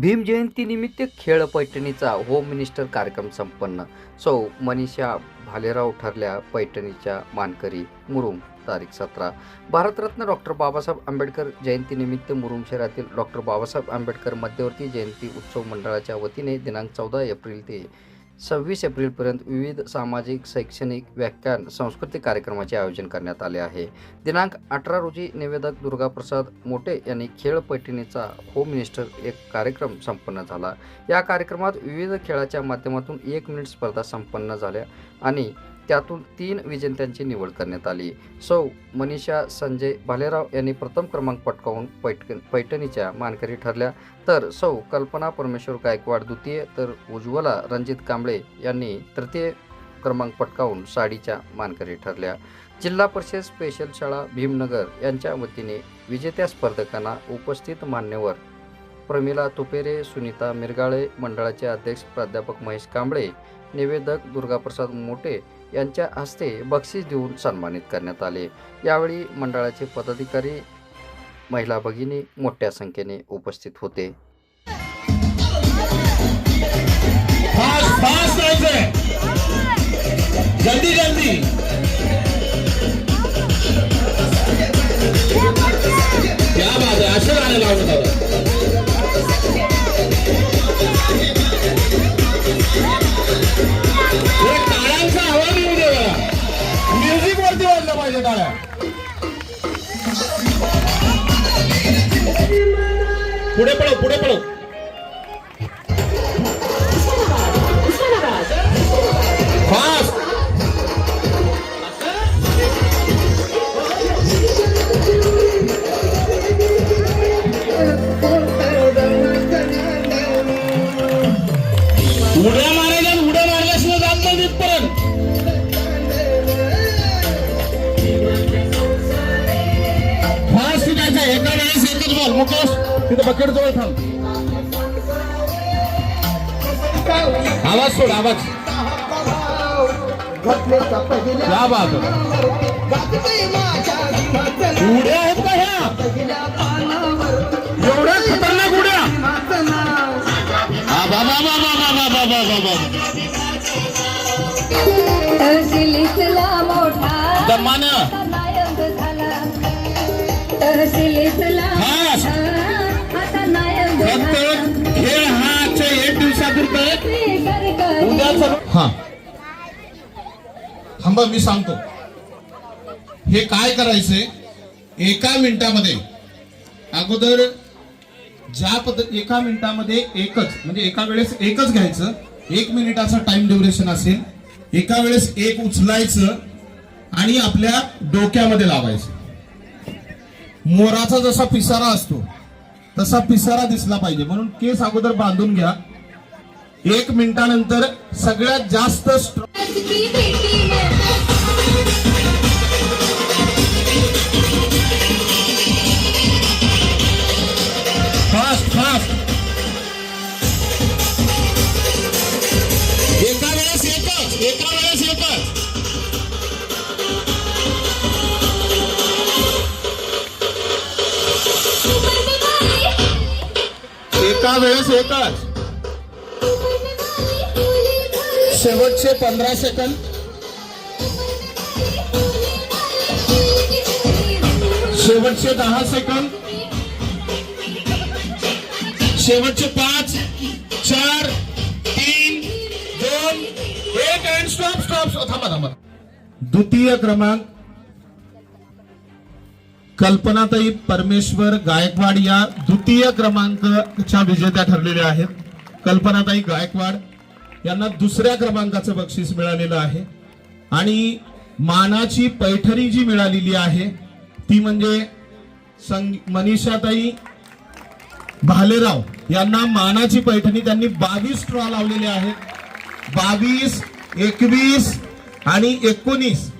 भीम जयंतीनिमित्त खेळ पैठणीचा home minister कार्यक्रम संपन्न. सौ मनीषा भालेराव ठरल्या पैठणीच्या मानकरी मुरुम तारीख सतरा. भारतरत्न डॉक्टर बाबासाहेब आंबेडकर जयंतीनिमित्त मुरुम शहरातील डॉक्टर बाबासाहेब आंबेडकर मध्यवर्ती जयंती उत्सव मंडळाच्या वतीने दिनांक चौदा एप्रिल ते सव्वीस एप्रिलपर्यंत विविध सामाजिक शैक्षणिक व्याख्यान सांस्कृतिक कार्यक्रमाचे आयोजन करण्यात आले आहे. दिनांक अठरा रोजी निवेदक दुर्गाप्रसाद मोटे यांनी खेळ पैठणीचा होम मिनिस्टर एक कार्यक्रम संपन्न झाला. या कार्यक्रमात विविध खेळाच्या माध्यमातून एक मिनिट स्पर्धा संपन्न झाल्या आणि त्यातून तीन विजेत्यांची निवड करण्यात आली. सौ मनीषा संजय भालेराव यांनी प्रथम क्रमांक पटकावून पैठ पैठणीच्या मानकरी ठरल्या. तर सौ कल्पना परमेश्वर गायकवाड द्वितीय तर उज्ज्वला रणजित कांबळे यांनी तृतीय क्रमांक पटकावून साडीच्या मानकरी ठरल्या. जिल्हा परिषद स्पेशल शाळा भीमनगर यांच्या वतीने विजेत्या स्पर्धकांना उपस्थित मान्यवर प्रमिला तुपेरे सुनीता मिरगाळे मंडळाचे अध्यक्ष प्राध्यापक महेश कांबळे निवेदक दुर्गाप्रसाद मोटे यांच्या हस्ते बक्षीस देऊन सन्मानित करण्यात आले. यावेळी मंडळाचे पदाधिकारी महिला भगिनी मोठ्या संख्येने उपस्थित होते. जल्दी जल्दी. क्या बात आहे கைதட்டால புடைப்பளம் புடைப்பளம் थांब मुकेश तिथं बकेट जवळ थांब आवाज सोड आवाज या बात उड्या आहेत का ह्या एवढ्या खतरनाक उड्या बाबा बाबा बाबा बाबा बाबा बाबा मोठा दमानं आता नायक खेळ हा आजच्या एक. सर्व हा. थांबा मी सांगतो. हे काय करायचंय? एका मिनिटामध्ये. अगोदर ज्या पद्धत एका मिनिटामध्ये एकच म्हणजे एका वेळेस एकच घ्यायचं. एक मिनिटाचा टाइम ड्युरेशन असेल. एका वेळेस एक उचलायचं आणि आपल्या डोक्यामध्ये लावायचं. मोराचा जसा पिसारा असतो तसा पिसारा दिसला पाहिजे. म्हणून केस अगोदर बांधून घ्या. एक मिनिटानंतर सगळ्यात जास्त एका वेळेस एकच शेवटचे पंधरा सेकंद शेवटचे दहा सेकंद शेवटचे पाच चार तीन दोन एक अँड स्टॉप स्टॉप थांबा थांबा. द्वितीय क्रमांक कल्पनाताई परमेश्वर गायकवाड या द्वितीय क्रमांकाच्या विजेत्या ठरलेल्या आहेत. कल्पनाताई गायकवाड यांना दुसऱ्या क्रमांकाचं बक्षीस मिळालेलं आहे. आणि मानाची पैठणी जी मिळालेली आहे ती म्हणजे संग मनीषाताई भालेराव यांना मानाची पैठणी त्यांनी बावीस स्ट्रॉ लावलेले आहेत. बावीस एकवीस आणि एकोणीस.